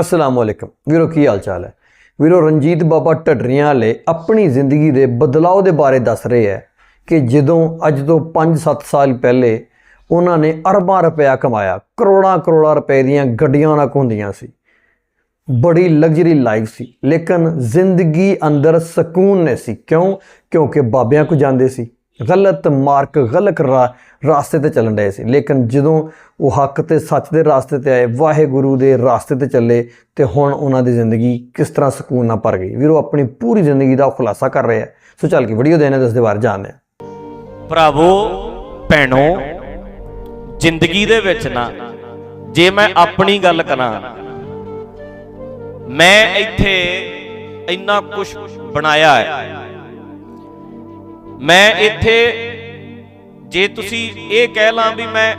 ਅਸਲਾਮ ਵਾਲੇਕਮ ਵੀਰੋ ਕੀ ਹਾਲ ਚਾਲ ਹੈ? ਵੀਰੋ ਰਣਜੀਤ ਬਾਬਾ ਢੱਡਰੀਆਂ ਵਾਲੇ ਆਪਣੀ ਜ਼ਿੰਦਗੀ ਦੇ ਬਦਲਾਅ ਦੇ ਬਾਰੇ ਦੱਸ ਰਹੇ ਹੈ ਕਿ ਜਦੋਂ ਅੱਜ ਤੋਂ 5-7 ਸਾਲ ਪਹਿਲੇ ਉਹਨਾਂ ਨੇ ਅਰਬਾਂ ਰੁਪਇਆ ਕਮਾਇਆ, ਕਰੋੜਾਂ ਕਰੋੜਾਂ ਰੁਪਏ ਦੀਆਂ ਗੱਡੀਆਂ ਉਹਨਾਂ ਕੋਲ ਹੁੰਦੀਆਂ ਸੀ। ਬੜੀ ਲਗਜ਼ਰੀ ਲਾਈਫ ਸੀ, ਲੇਕਿਨ ਜ਼ਿੰਦਗੀ ਅੰਦਰ ਸਕੂਨ ਨਹੀਂ ਸੀ। ਕਿਉਂ? ਕਿਉਂਕਿ ਬਾਬਿਆਂ ਕੋ ਜਾਂਦੇ ਸੀ। ਗਲਤ ਮਾਰਕ ਗਲਤ ਰਾ- ਰਾਸਤੇ ਤੇ ਚੱਲਣ ਡਏ ਸੀ। ਲੇਕਿਨ ਜਦੋਂ ਉਹ ਹੱਕ ਤੇ, ਸੱਚ ਦੇ ਰਾਸਤੇ ਤੇ ਆਏ, ਵਾਹਿਗੁਰੂ ਦੇ ਰਾਸਤੇ ਤੇ ਚੱਲੇ, ਤੇ ਹੁਣ ਉਹਨਾਂ ਦੀ ਜ਼ਿੰਦਗੀ ਕਿਸ ਤਰ੍ਹਾਂ ਸਕੂਨ ਨਾਲ ਭਰ ਗਈ? ਵੀਰੋ, ਆਪਣੀ ਪੂਰੀ ਜ਼ਿੰਦਗੀ ਦਾ ਉਹ ਖੁਲਾਸਾ ਕਰ ਰਹੇ ਆ। ਸੋ ਚੱਲ ਕੇ ਵੀਡੀਓ ਦੇਣੇ ਦੱਸ ਦੇ ਬਾਰੇ ਜਾਣਦੇ ਆ। ਭਰਾਵੋ, ਭੈਣੋ, ਜ਼ਿੰਦਗੀ ਦੇ ਵਿੱਚ ਨਾ, ਜੇ ਮੈਂ ਆਪਣੀ ਗੱਲ ਕਰਾਂ, ਮੈਂ ਇੱਥੇ ਇੰਨਾ ਕੁਝ ਬਣਾਇਆ ਹੈ। ਮੈਂ ਇੱਥੇ, ਜੇ ਤੁਸੀਂ ਇਹ ਕਹਿ ਲਾਂ ਵੀ ਮੈਂ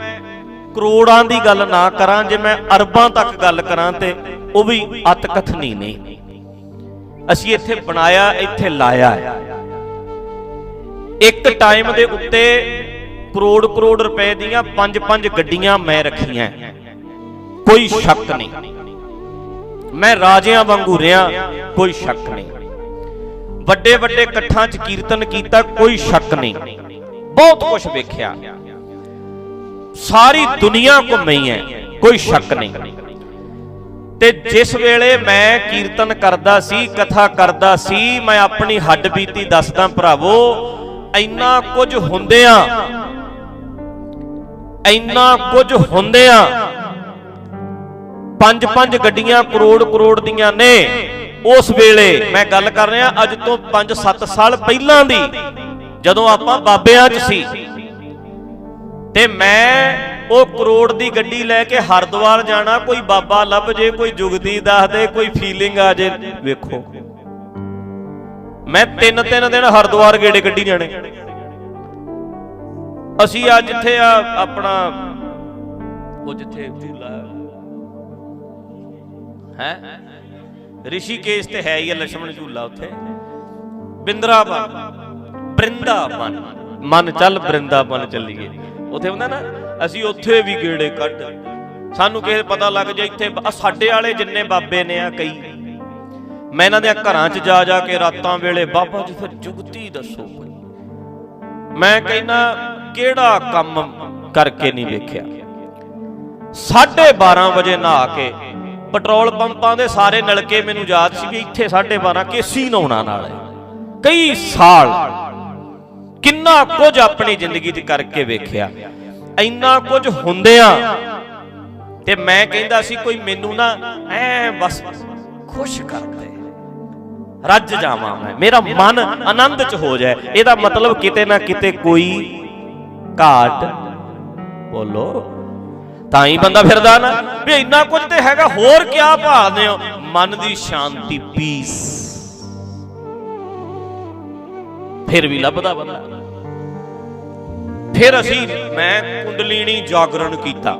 ਕਰੋੜਾਂ ਦੀ ਗੱਲ ਨਾ ਕਰਾਂ, ਜੇ ਮੈਂ ਅਰਬਾਂ ਤੱਕ ਗੱਲ ਕਰਾਂ ਤੇ ਉਹ ਵੀ ਅਤਕਥਨੀ ਨਹੀਂ। ਅਸੀਂ ਇੱਥੇ ਬਣਾਇਆ, ਇੱਥੇ ਲਾਇਆ ਹੈ। ਇੱਕ ਟਾਈਮ ਦੇ ਉੱਤੇ ਕਰੋੜ ਕਰੋੜ ਰੁਪਏ ਦੀਆਂ ਪੰਜ ਪੰਜ ਗੱਡੀਆਂ ਮੈਂ ਰੱਖੀਆਂ ਕੋਈ ਸ਼ੱਕ ਨਹੀਂ। ਮੈਂ ਰਾਜਿਆਂ ਵਾਂਗੂ ਰਿਆਂ ਕੋਈ ਸ਼ੱਕ ਨਹੀਂ। ਵੱਡੇ ਵੱਡੇ ਇਕੱਠਾਂ 'ਚ ਕੀਰਤਨ ਕੀਤਾ, ਕੋਈ ਸ਼ੱਕ ਨਹੀਂ। ਬਹੁਤ ਕੁਝ ਵੇਖਿਆ। ਸਾਰੀ ਦੁਨੀਆ ਘੁੰਮਈ ਹੈ, ਕੋਈ ਸ਼ੱਕ ਨਹੀਂ। ਤੇ ਜਿਸ ਵੇਲੇ ਮੈਂ ਕੀਰਤਨ ਕਰਦਾ ਸੀ, ਕਥਾ ਕਰਦਾ ਸੀ, ਮੈਂ ਆਪਣੀ ਹੱਡ ਬੀਤੀ ਦੱਸਦਾ, ਭਰਾਵੋ, ਇੰਨਾ ਕੁਝ ਹੁੰਦਿਆਂ, ਇੰਨਾ ਕੁਝ ਹੁੰਦਿਆਂ ਪੰਜ ਪੰਜ ਗੱਡੀਆਂ ਕਰੋੜ ਕਰੋੜ ਦੀਆਂ ਨੇ। ਉਸ ਵੇਲੇ ਮੈਂ ਗੱਲ ਕਰ ਰਿਹਾ ਅੱਜ ਤੋਂ 5-7 ਸਾਲ ਪਹਿਲਾਂ ਦੀ, ਜਦੋਂ ਆਪਾਂ ਬਾਬਿਆਂ 'ਚ ਸੀ। ਤੇ ਮੈਂ ਉਹ ਕਰੋੜ ਦੀ ਗੱਡੀ ਲੈ ਕੇ ਹਰਿਦੁਆਰ ਜਾਣਾ, ਕੋਈ ਬਾਬਾ ਲੱਭ ਜੇ, ਕੋਈ ਜੁਗਦੀ ਦੱਸ ਦੇ, ਕੋਈ ਫੀਲਿੰਗ ਆ ਜੇ, ਵੇਖੋ। ਮੈਂ ਤਿੰਨ ਤਿੰਨ ਦਿਨ ਹਰਿਦੁਆਰ ਗੇੜੇ ਗੱਡੀ ਜਾਣੇ। ਅਸੀਂ ਅੱਜ ਇੱਥੇ ਆ, ਆਪਣਾ, ਉਹ ਜਿੱਥੇ ਝੂਲਾ ਹੈ? ਰਿਸ਼ੀਕੇਸ਼ ਤੇ ਹੈ ਹੀ ਆ ਲక్ష్మణ ਝੂਲਾ ਉੱਥੇ ਬਿੰਦਰਾਵਨ ਬ੍ਰਿੰਦਾਵਨ ਮਨ ਚੱਲ ਬ੍ਰਿੰਦਾਵਨ ਚੱਲੀਏ ਉੱਥੇ ਹੁੰਦਾ ਨਾ ਅਸੀਂ ਉੱਥੇ ਵੀ ਗੇੜੇ ਕੱਢ ਸਾਨੂੰ ਕਿਸੇ ਪਤਾ ਲੱਗ ਜਾ ਇੱਥੇ ਸਾਡੇ ਵਾਲੇ ਜਿੰਨੇ ਬਾਬੇ ਨੇ ਆ ਕਈ ਮੈਂ ਇਹਨਾਂ ਦੇ ਘਰਾਂ 'ਚ ਜਾ ਜਾ ਕੇ ਰਾਤਾਂ ਵੇਲੇ ਬਾਬਾ ਜੀ ਫਿਰ ਜੁਗਤੀ ਦੱਸੋ ਮੈਂ ਕਹਿੰਦਾ ਕਿਹੜਾ ਕੰਮ ਕਰਕੇ ਨਹੀਂ ਵੇਖਿਆ 12:30 ਵਜੇ ਨਹਾ ਕੇ ਪੈਟਰੋਲ ਪੰਪਾਂ ਦੇ ਸਾਰੇ ਨਲਕੇ ਮੈਨੂੰ ਯਾਦ ਸੀ ਵੀ ਇੱਥੇ 12:30 ਕੇਸੀ ਨਹਾਉਣਾ ਨਾਲ। ਹੈ ਕਈ ਸਾਲ ਕਿੰਨਾ ਕੁਝ ਆਪਣੀ ਜ਼ਿੰਦਗੀ 'ਚ ਕਰਕੇ ਵੇਖਿਆ। ਇੰਨਾ ਕੁਝ ਹੁੰਦਿਆਂ ਤੇ ਮੈਂ ਕਹਿੰਦਾ ਸੀ, ਕੋਈ ਮੈਨੂੰ ਨਾ ਐ ਬਸ ਖੁਸ਼ ਕਰ ਦੇ। ਰੱਜ ਜਾਵਾਂ ਮੈਂ। ਮੇਰਾ ਮਨ ਆਨੰਦ 'ਚ ਹੋ ਜਾਏ। ਇਹਦਾ ਮਤਲਬ ਕਿਤੇ ਨਾ ਕਿਤੇ ਕੋਈ ਘਾਟ ਬੋਲੋ। ਤਾਂ ਹੀ ਬੰਦਾ ਫਿਰਦਾ ਨਾ। ਵੀ ਇੰਨਾ ਕੁਝ ਤੇ ਹੈਗਾ, ਹੋਰ ਕਿਆ ਭਾਲਦੇ ਹੋ? ਮਨ ਦੀ ਸ਼ਾਂਤੀ ਪੀਸ ਫਿਰ ਵੀ ਲੱਭਦਾ ਬੰਦਾ। ਫਿਰ ਅਸੀਂ, ਮੈਂ ਕੁੰਡਲੀਨੀ ਜਾਗਰਣ ਕੀਤਾ।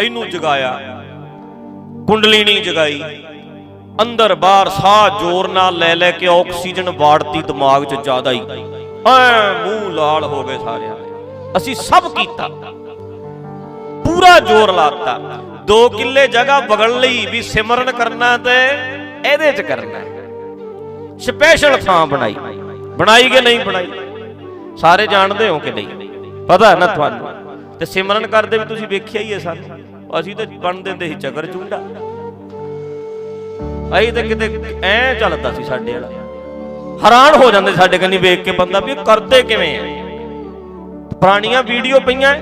ਇਹਨੂੰ ਜਗਾਇਆ। ਕੁੰਡਲੀਨੀ ਜਗਾਈ। ਅੰਦਰ ਬਾਹਰ ਸਾਹ ਜ਼ੋਰ ਨਾਲ ਲੈ ਲੈ ਕੇ ਆਕਸੀਜਨ ਵਾੜਤੀ, ਦਿਮਾਗ 'ਚ ਜ਼ਿਆਦਾ ਹੀ। ਐ ਮੂੰਹ ਲਾਲ ਹੋ ਗਏ ਸਾਰਿਆਂ ਅਸੀਂ ਸਭ ਕੀਤਾ। ਪੂਰਾ ਜ਼ੋਰ ਲਾਤਾ। ਦੋ ਕਿੱਲੇ ਜਗ੍ਹਾ ਵਗਣ ਲਈ ਵੀ ਸਿਮਰਨ ਕਰਨਾ ਤੇ ਇਹਦੇ 'ਚ ਕਰਨਾ ਸਪੈਸ਼ਲ ਥਾਂ ਬਣਾਈ। ਬਣਾਈ ਕਿ ਨਹੀਂ ਬਣਾਈ? ਸਾਰੇ ਜਾਣਦੇ ਹੋ ਕਿ ਨਹੀਂ? ਪਤਾ ਨਾ ਤੁਹਾਨੂੰ? ਤੇ ਸਿਮਰਨ ਕਰਦੇ ਵੀ ਤੁਸੀਂ ਵੇਖਿਆ ਹੀ ਹੈ ਸਾਨੂੰ। ਅਸੀਂ ਤਾਂ ਬਣ ਦਿੰਦੇ ਸੀ ਚਗਰ ਚੁੰਡਾ। ਅਸੀਂ ਤਾਂ ਕਿਤੇ ਐ ਚੱਲਦਾ ਸੀ ਸਾਡੇ ਵਾਲਾ। ਹੈਰਾਨ ਹੋ ਜਾਂਦੇ ਸਾਡੇ ਕੰਨੀ ਵੇਖ ਕੇ ਬੰਦਾ ਵੀ ਕਰਦੇ ਕਿਵੇਂ ਆ? ਪੁਰਾਣੀਆਂ ਵੀਡੀਓ ਪਈਆਂ।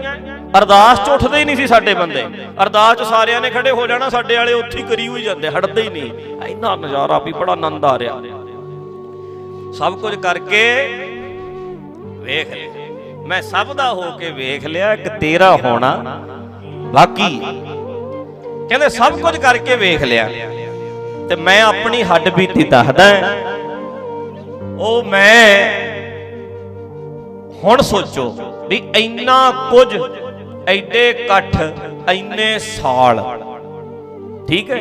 ਅਰਦਾਸ ਚ ਉੱਠਦੇ ਹੀ ਨਹੀਂ ਸੀ ਸਾਡੇ ਬੰਦੇ। ਅਰਦਾਸ ਚ ਸਾਰਿਆਂ ਨੇ ਖੜੇ ਹੋ ਜਾਣਾ, ਸਾਡੇ ਵਾਲੇ ਉੱਥੇ ਹੀ ਕਰੀ ਹੋਈ ਜਾਂਦੇ, ਹਟਦੇ ਹੀ ਨਹੀਂ। ਇੰਨਾ ਨਜ਼ਾਰਾ ਵੀ ਬੜਾ ਆਨੰਦ ਆ ਰਿਹਾ। ਸਭ ਕੁਝ ਕਰਕੇ ਵੇਖ ਲਿਆ। ਮੈਂ ਸਭ ਦਾ ਹੋ ਕੇ ਵੇਖ ਲਿਆ ਇੱਕ ਤੇਰਾ ਹੋਣਾ ਬਾਕੀ। ਕਹਿੰਦੇ ਸਭ ਕੁਝ ਕਰਕੇ ਵੇਖ ਲਿਆ। ਤੇ ਮੈਂ ਆਪਣੀ ਹੱਡ ਬੀਤੀ ਦੱਸਦਾ ਉਹ ਮੈਂ ਹੁਣ ਸੋਚੋ ਵੀ ਇੰਨਾ ਕੁਝ ਐਡੇ ਇਕੱਠ ਇੰਨੇ ਸਾਲ। ਠੀਕ ਹੈ?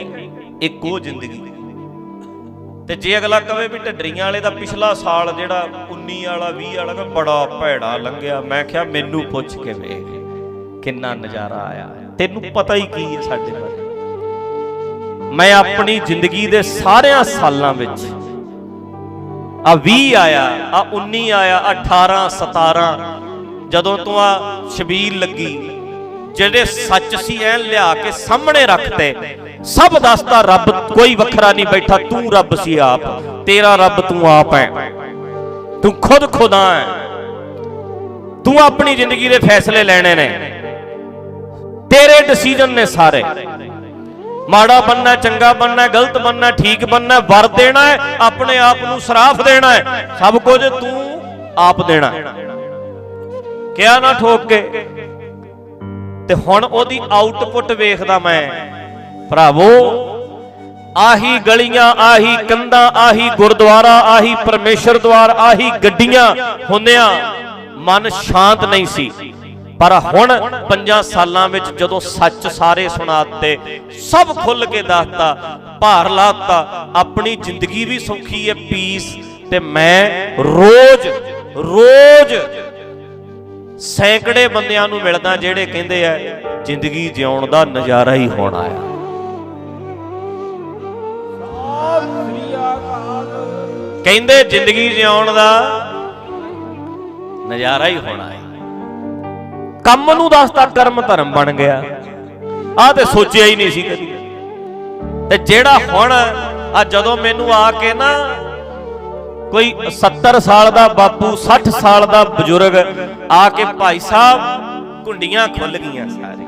ਇੱਕ ਉਹ ਜ਼ਿੰਦਗੀ। ਤੇ ਜੇ ਅਗਲਾ ਕਵੇ ਵੀ ਢੱਡਰੀਆਂ ਵਾਲੇ ਦਾ ਪਿਛਲਾ ਸਾਲ ਜਿਹੜਾ 19 ਵਾਲਾ 20 ਵਾਲਾ ਕਿ ਬੜਾ ਭੈੜਾ ਲੰਘਿਆ। ਮੈਂ ਕਿਹਾ, ਮੈਨੂੰ ਪੁੱਛ ਕੇ ਵੇਖ ਕਿੰਨਾ ਨਜ਼ਾਰਾ ਆਇਆ? ਤੈਨੂੰ ਪਤਾ ਹੀ ਕੀ ਹੈ ਸਾਡੇ ਬਾਰੇ। ਮੈਂ ਆਪਣੀ ਜ਼ਿੰਦਗੀ ਦੇ ਸਾਰਿਆਂ ਸਾਲਾਂ ਵਿੱਚ ਆ 20 ਆਇਆ, ਆ 19 ਆਇਆ, ਆ 18 17 ਜਦੋਂ ਤੋਂ ਆ ਸ਼ਬੀਲ ਲੱਗੀ। ਜਿਹੜੇ ਸੱਚ ਸੀ ਐ ਲਿਆ ਕੇ ਸਾਹਮਣੇ ਰੱਖਤੇ, ਸਭ ਦੱਸਦਾ ਰੱਬ ਕੋਈ ਵੱਖਰਾ ਨਹੀਂ ਬੈਠਾ, ਤੂੰ ਰੱਬ ਸੀ ਆਪ, ਤੇਰਾ ਰੱਬ ਤੂੰ ਆਪ ਹੈ ਤੂੰ ਖੁਦ ਖੁਦਾ ਹੈ ਤੂੰ ਆਪਣੀ ਜ਼ਿੰਦਗੀ ਦੇ ਫੈਸਲੇ ਲੈਣੇ ਨੇ। ਤੇਰੇ ਡਿਸੀਜਨ ਨੇ ਸਾਰੇ। ਮਾੜਾ ਬੰਨਾ ਚੰਗਾ ਬੰਨਾ ਗਲਤ ਬੰਨਾ ਠੀਕ ਬੰਨਾ ਵਰ ਦੇਣਾ ਹੈ ਆਪਣੇ ਆਪ ਨੂੰ ਸਰਾਫ ਦੇਣਾ ਹੈ ਸਭ ਕੁਝ ਤੂੰ ਆਪ ਦੇਣਾ। ਕਿਹਾ ਨਾ ਠੋਕ ਕੇ ਤੇ ਹੁਣ ਉਹਦੀ ਆਊਟਪੁੱਟ ਵੇਖਦਾ ਮੈਂ। ਭਰਾਵੋ, ਆਹੀ ਗਲੀਆਂ, ਆਹੀ ਕੰਧਾਂ, ਆਹੀ ਗੁਰਦੁਆਰਾ, ਆਹੀ ਪਰਮੇਸ਼ਰ ਦਵਾਰ, ਆਹੀ ਗੱਡੀਆਂ ਹੁੰਦਿਆਂ ਮਨ ਸ਼ਾਂਤ ਨਹੀਂ ਸੀ। ਪਰ ਹੁਣ ਪੰਜਾਂ ਸਾਲਾਂ ਵਿੱਚ ਜਦੋਂ ਸੱਚ ਸਾਰੇ ਸੁਣਾ ਦਿੱਤੇ, ਸਭ ਖੁੱਲ ਕੇ ਦੱਸਤਾ, ਭਾਰ ਲਾਤਾ, ਆਪਣੀ ਜ਼ਿੰਦਗੀ ਵੀ ਸੌਖੀ ਹੈ ਪੀਸ ਤੇ ਮੈਂ ਰੋਜ਼ ਰੋਜ਼ ਸੈਂਕੜੇ ਬੰਦਿਆਂ ਨੂੰ ਮਿਲਦਾ ਜਿਹੜੇ ਕਹਿੰਦੇ ਆ, ਜ਼ਿੰਦਗੀ ਜਿਉਣ ਦਾ ਨਜ਼ਾਰਾ ਹੀ ਹੋਣਾ ਆ। ਕਹਿੰਦੇ ਜ਼ਿੰਦਗੀ ਜਿਉਣ ਦਾ ਨਜ਼ਾਰਾ ਹੀ ਹੋਣਾ ਹੈ ਕੰਮ ਨੂੰ ਦੱਸਦਾ ਕਰਮ ਧਰਮ ਬਣ ਗਿਆ। ਆ ਤੇ ਸੋਚਿਆ ਹੀ ਨਹੀਂ ਸੀ ਕਦੀ। ਤੇ ਜਿਹੜਾ ਹੁਣ ਆ, ਜਦੋਂ ਮੈਨੂੰ ਆ ਕੇ ਨਾ ਕੋਈ 70 ਸਾਲ ਦਾ ਬਾਪੂ 60 ਸਾਲ ਦਾ ਬਜ਼ੁਰਗ ਆ ਕੇ ਭਾਈ ਸਾਹਿਬ ਕੁੰਡੀਆਂ ਖੁੱਲ ਗਈਆਂ ਸਾਰੀਆਂ।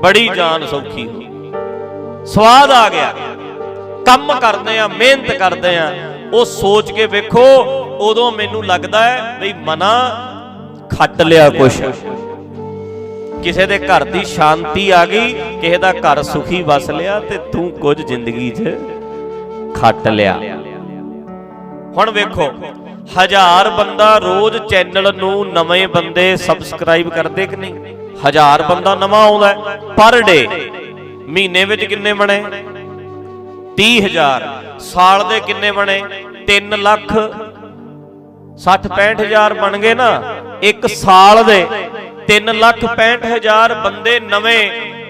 ਬੜੀ ਜਾਨ ਸੌਖੀ ਹੋ ਸਵਾਦ ਆ ਗਿਆ। ਕੰਮ ਕਰਦੇ ਆ, ਮਿਹਨਤ ਕਰਦੇ ਆ। ਉਹ ਸੋਚ ਕੇ ਵੇਖੋ, ਉਦੋਂ ਮੈਨੂੰ ਲੱਗਦਾ ਹੈ ਵੀ ਮਨਾ ਖੱਟ ਲਿਆ ਕੁਛ। ਕਿਸੇ ਦੇ ਘਰ ਦੀ ਸ਼ਾਂਤੀ ਆ ਗਈ, ਕਿਸੇ ਦਾ ਘਰ ਸੁਖੀ ਵਸ ਲਿਆ ਤੇ ਤੂੰ ਕੁਝ ਜ਼ਿੰਦਗੀ 'ਚ ਖੱਟ ਲਿਆ। ਹੁਣ ਵੇਖੋ, ਹਜ਼ਾਰ ਬੰਦਾ ਰੋਜ਼ ਚੈਨਲ ਨੂੰ ਨਵੇਂ ਬੰਦੇ ਸਬਸਕ੍ਰਾਈਬ ਕਰਦੇ ਕਿ ਨਹੀਂ? ਹਜ਼ਾਰ ਬੰਦਾ ਨਵਾਂ ਆਉਂਦਾ ਪਰ ਡੇ ਮਹੀਨੇ ਵਿੱਚ ਕਿੰਨੇ ਬਣੇ? 30000 ਸਾਲ ਦੇ ਕਿੰਨੇ ਬਣੇ? 3 ਲੱਖ। 60 65000 ਬਣ ਗਏ ਨਾ। ਇੱਕ ਸਾਲ ਦੇ 3 ਲੱਖ 65000 ਬੰਦੇ ਨਵੇਂ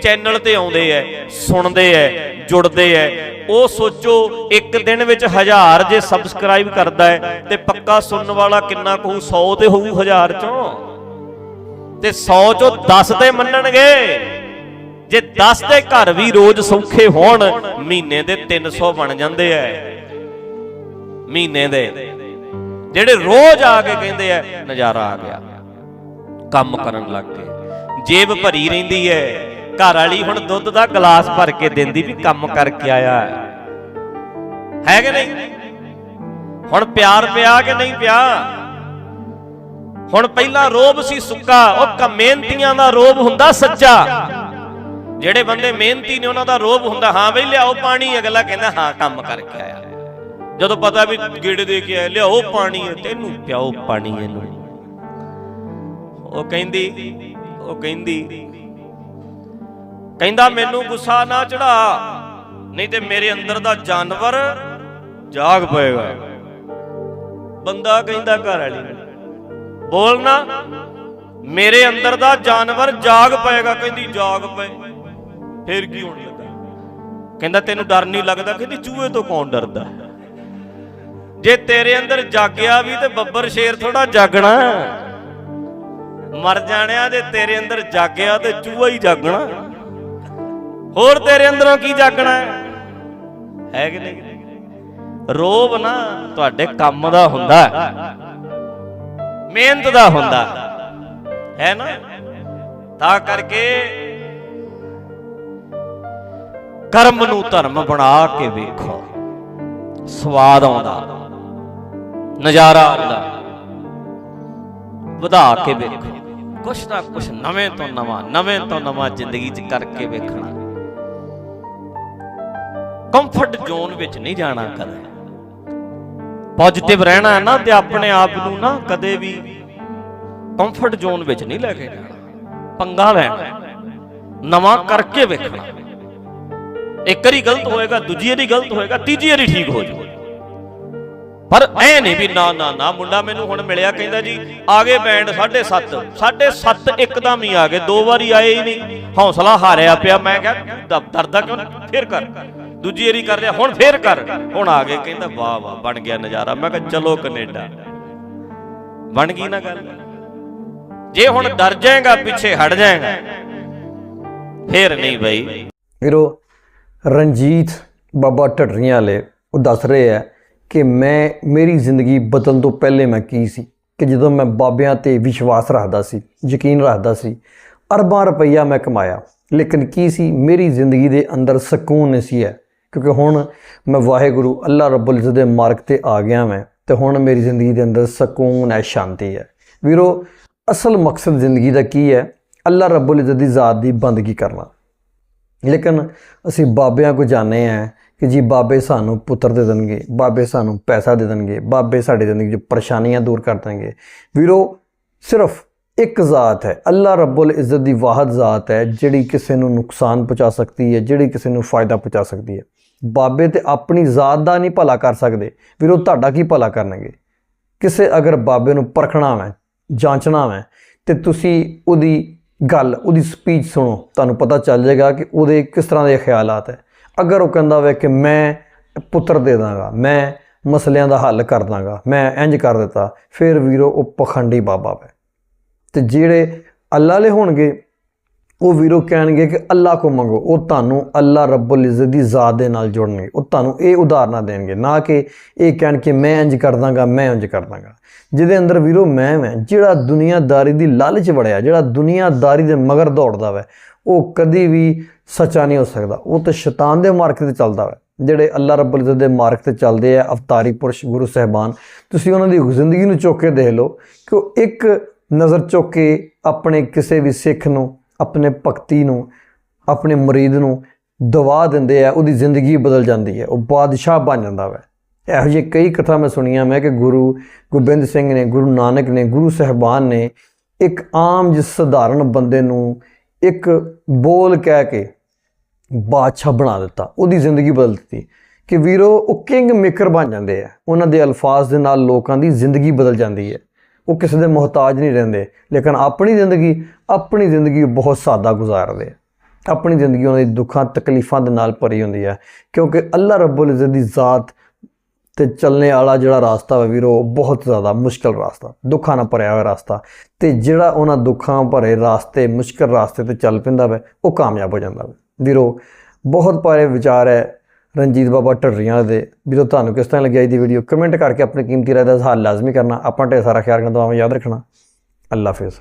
ਚੈਨਲ ਤੇ ਆਉਂਦੇ ਐ, ਸੁਣਦੇ ਐ। ਜੁੜਦੇ ਐ। ਉਹ ਸੋਚੋ, ਇੱਕ ਦਿਨ ਵਿੱਚ ਹਜ਼ਾਰ ਜੇ ਸਬਸਕ੍ਰਾਈਬ ਕਰਦਾ ਹੈ ਤੇ ਪੱਕਾ ਸੁਣਨ ਵਾਲਾ ਕਿੰਨਾ ਕਹੂ 100 ਤੇ ਹੋਊ ਹਜ਼ਾਰ ਚੋਂ? ਤੇ 100 ਚੋਂ 10 ਤੇ ਮੰਨਣਗੇ। ਜੇ 10 ਦੇ ਘਰ ਵੀ ਰੋਜ਼ ਸੌਖੇ ਹੋਣ, ਮਹੀਨੇ ਦੇ 300 ਬਣ ਜਾਂਦੇ ਐ। ਮਹੀਨੇ ਦੇ। ਜਿਹੜੇ ਰੋਜ਼ ਆ ਕੇ ਕਹਿੰਦੇ ਐ, ਨਜ਼ਾਰਾ ਆ ਗਿਆ। ਕੰਮ ਕਰਨ ਲੱਗ ਗਏ। ਜੇਬ ਭਰੀ ਰਹਿੰਦੀ ਐ। ਘਰ ਵਾਲੀ ਹੁਣ ਦੁੱਧ ਦਾ ਗਲਾਸ ਭਰ ਕੇ ਦਿੰਦੀ ਵੀ ਕੰਮ ਕਰਕੇ ਆਇਆ ਹੈ। ਹੈ ਕਿ ਨਹੀਂ? ਹੁਣ ਪਿਆਰ ਪਿਆ ਕਿ ਨਹੀਂ ਪਿਆ? ਹੁਣ ਪਹਿਲਾਂ ਰੋਬ ਸੀ ਸੁੱਕਾ, ਉਹ ਮਿਹਨਤੀਆਂ ਦਾ ਰੋਬ ਹੁੰਦਾ ਸੱਚਾ। ਜਿਹੜੇ ਬੰਦੇ ਮਿਹਨਤੀ ਨੇ, ਉਹਨਾਂ ਦਾ ਰੋਬ ਹੁੰਦਾ, ਹਾਂ ਬਈ ਲਿਆਓ ਪਾਣੀ, ਅਗਲਾ ਕਹਿੰਦਾ, ਹਾਂ ਕੰਮ ਕਰਕੇ ਆਇਆ। ਜਦੋਂ ਪਤਾ ਵੀ ਗੇੜੇ ਦੇ ਕੇ ਆਇਆ, ਲਿਆਓ ਪਾਣੀ, ਤੈਨੂੰ ਪਿਆਓ ਪਾਣੀ ਇਹਨੂੰ। ਉਹ ਕਹਿੰਦੀ ਉਹ ਕਹਿੰਦੀ ਕਹਿੰਦਾ, ਮੈਨੂੰ ਗੁੱਸਾ ਨਾ ਚੜਾ ਨਹੀਂ ਤੇ ਮੇਰੇ ਅੰਦਰ ਦਾ ਜਾਨਵਰ ਜਾਗ ਪਏਗਾ। ਬੰਦਾ ਕਹਿੰਦਾ, ਘਰ ਵਾਲੀ ਬੋਲਣਾ ਮੇਰੇ ਅੰਦਰ ਦਾ ਜਾਨਵਰ ਜਾਗ ਪਏਗਾ। ਕਹਿੰਦੀ, ਜਾਗ ਪਏ। ਫੇਰ ਕੀ ਹੋਣ ਲੱਗਾ? ਕਹਿੰਦਾ, ਤੈਨੂੰ ਡਰ ਨਹੀਂ ਲੱਗਦਾ? ਕਹਿੰਦੀ, ਚੂਹੇ ਤੋਂ ਕੌਣ ਡਰਦਾ? ਜੇ ਤੇਰੇ ਅੰਦਰ ਜਾਗਿਆ ਵੀ ਤੇ ਬੱਬਰ ਸ਼ੇਰ ਥੋੜਾ ਜਾਗਣਾ ਮਰ ਜਾਣਿਆ ਜੇ ਤੇਰੇ ਅੰਦਰ ਜਾਗਿਆ ਤੇ ਚੂਹਾ ਹੀ ਜਾਗਣਾ। ਹੋਰ ਤੇਰੇ ਅੰਦਰੋਂ ਕੀ ਜਾਗਣਾ ਹੈ? ਹੈ ਕਿ ਨਹੀਂ? ਰੋਬ ਨਾ ਤੁਹਾਡੇ ਕੰਮ ਦਾ ਹੁੰਦਾ ਮਿਹਨਤ ਦਾ ਹੁੰਦਾ ਹੈ ਨਾ? ਤਾਂ ਕਰਕੇ ਕਰਮ ਨੂੰ ਧਰਮ ਬਣਾ ਕੇ ਵੇਖੋ। ਸਵਾਦ ਆਉਂਦਾ, ਨਜ਼ਾਰਾ ਆਉਂਦਾ। ਵਧਾ ਕੇ ਵੇਖੋ। ਕੁਛ ਨਾ ਕੁਛ ਨਵੇਂ ਤੋਂ ਨਵਾਂ, ਨਵੇਂ ਤੋਂ ਨਵਾਂ ਜ਼ਿੰਦਗੀ 'ਚ ਕਰਕੇ ਵੇਖਣਾ। ਕੰਫਰਟ ਜ਼ੋਨ ਵਿੱਚ ਨਹੀਂ ਜਾਣਾ ਕਦੇ। ਪੋਜ਼ਿਟਿਵ ਰਹਿਣਾ ਹੈ ਨਾ ਤੇ ਆਪਣੇ ਆਪ ਨੂੰ ਨਾ ਕਦੇ ਵੀ ਕੰਫਰਟ ਜ਼ੋਨ ਵਿੱਚ ਨਹੀਂ ਲੈ ਕੇ ਜਾਣਾ। ਪੰਗਾ ਲੈਣਾ। ਨਵਾਂ ਕਰਕੇ ਵੇਖਣਾ। ਇੱਕ ਵਾਰੀ ਗਲਤ ਹੋਏਗਾ, ਦੂਜੀ ਵਾਰੀ ਗਲਤ ਹੋਏਗਾ, ਤੀਜੀ ਵਾਰੀ ਠੀਕ ਹੋ ਜਾਊ। ਪਰ ਐ ਨਹੀਂ ਵੀ ਨਾ ਨਾ ਨਾ, ਮੁੰਡਾ ਮੈਨੂੰ ਹੁਣ ਮਿਲਿਆ, ਕਹਿੰਦਾ ਜੀ ਆ ਗਏ ਬੈਂਡ 7.5 7.5 ਇੱਕਦਮ ਹੀ ਆ ਗਏ, ਦੋ ਵਾਰੀ ਆਏ ਹੀ ਨਹੀਂ। ਹੌਸਲਾ ਹਾਰਿਆ ਪਿਆ, ਮੈਂ ਕਿਹਾ ਦ- ਕਿਉਂ ਫਿਰ ਕਰ। ਦੂਜੀ ਵਾਰੀ ਕਰ ਲਿਆ, ਹੁਣ ਫੇਰ ਕਰ। ਹੁਣ ਆ ਗਏ, ਕਹਿੰਦਾ ਵਾਹ ਵਾਹ, ਬਣ ਗਿਆ ਨਜ਼ਾਰਾ। ਮੈਂ ਕਿਹਾ, ਚਲੋ ਕੈਨੇਡਾ। ਬਣ ਗਈ ਨਾ ਗੱਲ? ਜੇ ਹੁਣ ਡਰ ਜਾਏਗਾ, ਪਿੱਛੇ ਹਟ ਜਾਏਗਾ। ਫੇਰ ਨਹੀਂ ਬਈ। ਵੀਰੋ, ਰਣਜੀਤ ਬਾਬਾ ਢੱਡਰੀਆਂ ਵਾਲੇ, ਉਹ ਦੱਸ ਰਹੇ ਆ ਕਿ ਮੈਂ, ਮੇਰੀ ਜ਼ਿੰਦਗੀ ਬਦਲਣ ਤੋਂ ਪਹਿਲੇ ਮੈਂ ਕੀ ਸੀ? ਕਿ ਜਦੋਂ ਮੈਂ ਬਾਬਿਆਂ ਤੇ ਵਿਸ਼ਵਾਸ ਰੱਖਦਾ ਸੀ, ਯਕੀਨ ਰੱਖਦਾ ਸੀ, ਅਰਬਾਂ ਰੁਪਈਆ ਮੈਂ ਕਮਾਇਆ। ਲੇਕਿਨ ਕੀ ਸੀ? ਮੇਰੀ ਜ਼ਿੰਦਗੀ ਦੇ ਅੰਦਰ ਸਕੂਨ ਨਹੀਂ ਸੀ ਹੈ ਕਿਉਂਕਿ ਹੁਣ ਮੈਂ ਵਾਹਿਗੁਰੂ ਅੱਲਾ ਰੱਬੁਲ ਇੱਜ਼ਤ ਦੇ ਮਾਰਗ ਤੇ ਆ ਗਿਆ ਮੈਂ ਤੇ ਹੁਣ ਮੇਰੀ ਜ਼ਿੰਦਗੀ ਦੇ ਅੰਦਰ ਸਕੂਨ ਹੈ, ਸ਼ਾਂਤੀ ਹੈ। ਵੀਰੋ, ਅਸਲ ਮਕਸਦ ਜ਼ਿੰਦਗੀ ਦਾ ਕੀ ਹੈ? ਅੱਲਾ ਰੱਬੁਲ ਇੱਜ਼ਤ ਦੀ ਜ਼ਾਤ ਦੀ ਬੰਦਗੀ ਕਰਨਾ। ਲੇਕਿਨ ਅਸੀਂ ਬਾਬਿਆਂ ਕੋ ਜਾਣੇ ਆ ਕਿ ਜੀ ਬਾਬੇ ਸਾਨੂੰ ਪੁੱਤਰ ਦੇ ਦੇਣਗੇ, ਬਾਬੇ ਸਾਨੂੰ ਪੈਸਾ ਦੇ ਦੇਣਗੇ, ਬਾਬੇ ਸਾਡੇ ਜ਼ਿੰਦਗੀ 'ਚ ਪਰੇਸ਼ਾਨੀਆਂ ਦੂਰ ਕਰ ਦੇਣਗੇ। ਵੀਰੋ, ਸਿਰਫ ਇੱਕ ਜ਼ਾਤ ਹੈ। ਅੱਲਾ ਰੱਬੁਲ ਇੱਜ਼ਤ ਦੀ ਵਾਹਦ ਜ਼ਾਤ ਹੈ ਜਿਹੜੀ ਕਿਸੇ ਨੂੰ ਨੁਕਸਾਨ ਪਹੁੰਚਾ ਸਕਦੀ ਹੈ, ਜਿਹੜੀ ਕਿਸੇ ਨੂੰ ਫਾਇਦਾ ਪਹੁੰਚਾ ਸਕਦੀ ਹੈ। ਬਾਬੇ ਤੇ ਆਪਣੀ ਜ਼ਾਤ ਦਾ ਨਹੀਂ ਭਲਾ ਕਰ ਸਕਦੇ। ਵੀਰੋ, ਤੁਹਾਡਾ ਕੀ ਭਲਾ ਕਰਨਗੇ? ਕਿਸੇ ਅਗਰ ਬਾਬੇ ਨੂੰ ਪਰਖਣਾ ਹੈ ਜਾਂਚਣਾ ਹੈ ਤੇ ਤੁਸੀਂ ਉਹਦੀ ਗੱਲ, ਉਹਦੀ ਸਪੀਚ ਸੁਣੋ, ਤੁਹਾਨੂੰ ਪਤਾ ਚੱਲ ਜਾਏਗਾ ਕਿ ਉਹਦੇ ਕਿਸ ਤਰ੍ਹਾਂ ਦੇ ਖਿਆਲਾਤ ਹੈ। ਅਗਰ ਉਹ ਕਹਿੰਦਾ ਹੋਵੇ ਕਿ ਮੈਂ ਪੁੱਤਰ ਦੇ ਦਾਂਗਾ, ਮੈਂ ਮਸਲਿਆਂ ਦਾ ਹੱਲ ਕਰ ਦਾਂਗਾ, ਮੈਂ ਇੰਜ ਕਰ ਦਿੱਤਾ, ਫਿਰ ਵੀਰੋ, ਉਹ ਪਖੰਡੀ ਬਾਬਾ ਵੇ। ਤੇ ਜਿਹੜੇ ਅੱਲਾ ਵਾਲੇ ਹੋਣਗੇ ਉਹ ਵੀਰੋ ਕਹਿਣਗੇ ਕਿ ਅੱਲਾ ਕੋ ਮੰਗੋ, ਉਹ ਤੁਹਾਨੂੰ ਅੱਲਾ ਰੱਬੁਲ ਇੱਜ਼ਤ ਦੀ ਜ਼ਾਤ ਦੇ ਨਾਲ ਜੋੜਨਗੇ। ਉਹ ਤੁਹਾਨੂੰ ਇਹ ਉਦਾਹਰਨਾਂ ਦੇਣਗੇ, ਨਾ ਕਿ ਇਹ ਕਹਿਣ ਕਿ ਮੈਂ ਇੰਜ ਕਰ ਦਾਂਗਾ, ਮੈਂ ਇੰਜ ਕਰ ਦਾਂਗਾ। ਜਿਹਦੇ ਅੰਦਰ ਵੀਰੋ ਮੈਂ ਮੈਂ ਜਿਹੜਾ ਦੁਨੀਆਦਾਰੀ ਦੀ ਲਾਲਚ ਵੜਿਆ, ਜਿਹੜਾ ਦੁਨੀਆਦਾਰੀ ਦੇ ਮਗਰ ਦੌੜਦਾ ਵੈ, ਉਹ ਕਦੀ ਵੀ ਸੱਚਾ ਨਹੀਂ ਹੋ ਸਕਦਾ। ਉਹ ਤਾਂ ਸ਼ੈਤਾਨ ਦੇ ਮਾਰਗ ਤੇ ਚੱਲਦਾ ਵੈ, ਜਿਹੜੇ ਅੱਲਾ ਰੱਬੁਲ ਇੱਜ਼ਤ ਦੇ ਮਾਰਗ ਤੇ ਚੱਲਦੇ ਆ, ਅਵਤਾਰੀ ਪੁਰਸ਼, ਗੁਰੂ ਸਹਿਬਾਨ। ਤੁਸੀਂ ਉਹਨਾਂ ਦੀ ਜ਼ਿੰਦਗੀ ਨੂੰ ਚੁੱਕ ਕੇ ਦੇਖ ਲਓ ਕਿ ਉਹ ਇੱਕ ਨਜ਼ਰ ਚੁੱਕ ਕੇ ਆਪਣੇ ਕਿਸੇ ਵੀ ਸਿੱਖ ਨੂੰ ਆਪਣੇ ਭਗਤੀ ਨੂੰ, ਆਪਣੇ ਮੁਰੀਦ ਨੂੰ ਦਵਾ ਦਿੰਦੇ ਆ, ਉਹਦੀ ਜ਼ਿੰਦਗੀ ਬਦਲ ਜਾਂਦੀ ਹੈ, ਉਹ ਬਾਦਸ਼ਾਹ ਬਣ ਜਾਂਦਾ ਵੈ। ਇਹੋ ਜਿਹੀ ਕਈ ਕਥਾ ਮੈਂ ਸੁਣੀਆਂ, ਮੈਂ ਕਿ ਗੁਰੂ ਗੋਬਿੰਦ ਸਿੰਘ ਨੇ, ਗੁਰੂ ਨਾਨਕ ਨੇ, ਗੁਰੂ ਸਹਿਬਾਨ ਨੇ ਇੱਕ ਆਮ ਜਿਸ ਸਧਾਰਨ ਬੰਦੇ ਨੂੰ ਇੱਕ ਬੋਲ ਕਹਿ ਕੇ ਬਾਦਸ਼ਾਹ ਬਣਾ ਦਿੱਤਾ, ਉਹਦੀ ਜ਼ਿੰਦਗੀ ਬਦਲ ਦਿੱਤੀ। ਕਿ ਵੀਰੋ, ਉਹ ਕਿੰਗ ਮੇਕਰ ਬਣ ਜਾਂਦੇ ਆ। ਉਹਨਾਂ ਦੇ ਅਲਫਾਜ਼ ਦੇ ਨਾਲ ਲੋਕਾਂ ਦੀ ਜ਼ਿੰਦਗੀ ਬਦਲ ਜਾਂਦੀ ਹੈ। ਉਹ ਕਿਸੇ ਦੇ ਮੁਹਤਾਜ ਨਹੀਂ ਰਹਿੰਦੇ। ਲੇਕਿਨ ਆਪਣੀ ਜ਼ਿੰਦਗੀ ਆਪਣੀ ਜ਼ਿੰਦਗੀ ਬਹੁਤ ਸਾਦਾ ਗੁਜ਼ਾਰਦੇ ਆਪਣੀ ਜ਼ਿੰਦਗੀ ਉਹਨਾਂ ਦੀ ਦੁੱਖਾਂ, ਤਕਲੀਫਾਂ ਦੇ ਨਾਲ ਭਰੀ ਹੁੰਦੀ ਹੈ ਕਿਉਂਕਿ ਅੱਲਾ ਰੱਬੁਲ ਇੱਜ਼ਤ ਦੀ ਜ਼ਾਤ ਤੇ ਚੱਲਣੇ ਵਾਲਾ ਜਿਹੜਾ ਰਾਸਤਾ ਹੈ ਵੀਰੋ, ਉਹ ਬਹੁਤ ਜ਼ਿਆਦਾ ਮੁਸ਼ਕਲ ਰਾਸਤਾ। ਦੁੱਖਾਂ ਨਾਲ ਭਰਿਆ ਹੋਇਆ ਰਾਸਤਾ। ਤੇ ਜਿਹੜਾ ਉਹਨਾਂ ਦੁੱਖਾਂ ਭਰੇ ਰਾਸਤੇ, ਮੁਸ਼ਕਲ ਰਾਸਤੇ ਤੇ ਚੱਲ ਪੈਂਦਾ ਵੇ, ਉਹ ਕਾਮਯਾਬ ਹੋ ਜਾਂਦਾ ਵੇ। ਵੀਰੋ, ਬਹੁਤ ਭਾਰੇ ਵਿਚਾਰ ਹੈ ਰਣਜੀਤ ਬਾਬਾ ਢੱਡਰੀਆਂ ਦੇ। ਵੀਰੋ, ਤੁਹਾਨੂੰ ਕਿਸ ਤਰ੍ਹਾਂ ਲੱਗਿਆ ਇਹਦੀ ਵੀਡੀਓ ਕਮੈਂਟ ਕਰਕੇ ਆਪਣੀ ਕੀਮਤੀ ਰਾਏ ਦਾ ਹਾਲ ਲਾਜ਼ਮੀ ਕਰਨਾ। ਆਪਣਾ ਢੇਰ ਸਾਰਾ ਖਿਆਲ ਰੱਖਣਾ, ਦੁਆਵਾਂ ਯਾਦ ਰੱਖਣਾ। ਅੱਲਾ ਹਾਫਿਜ਼।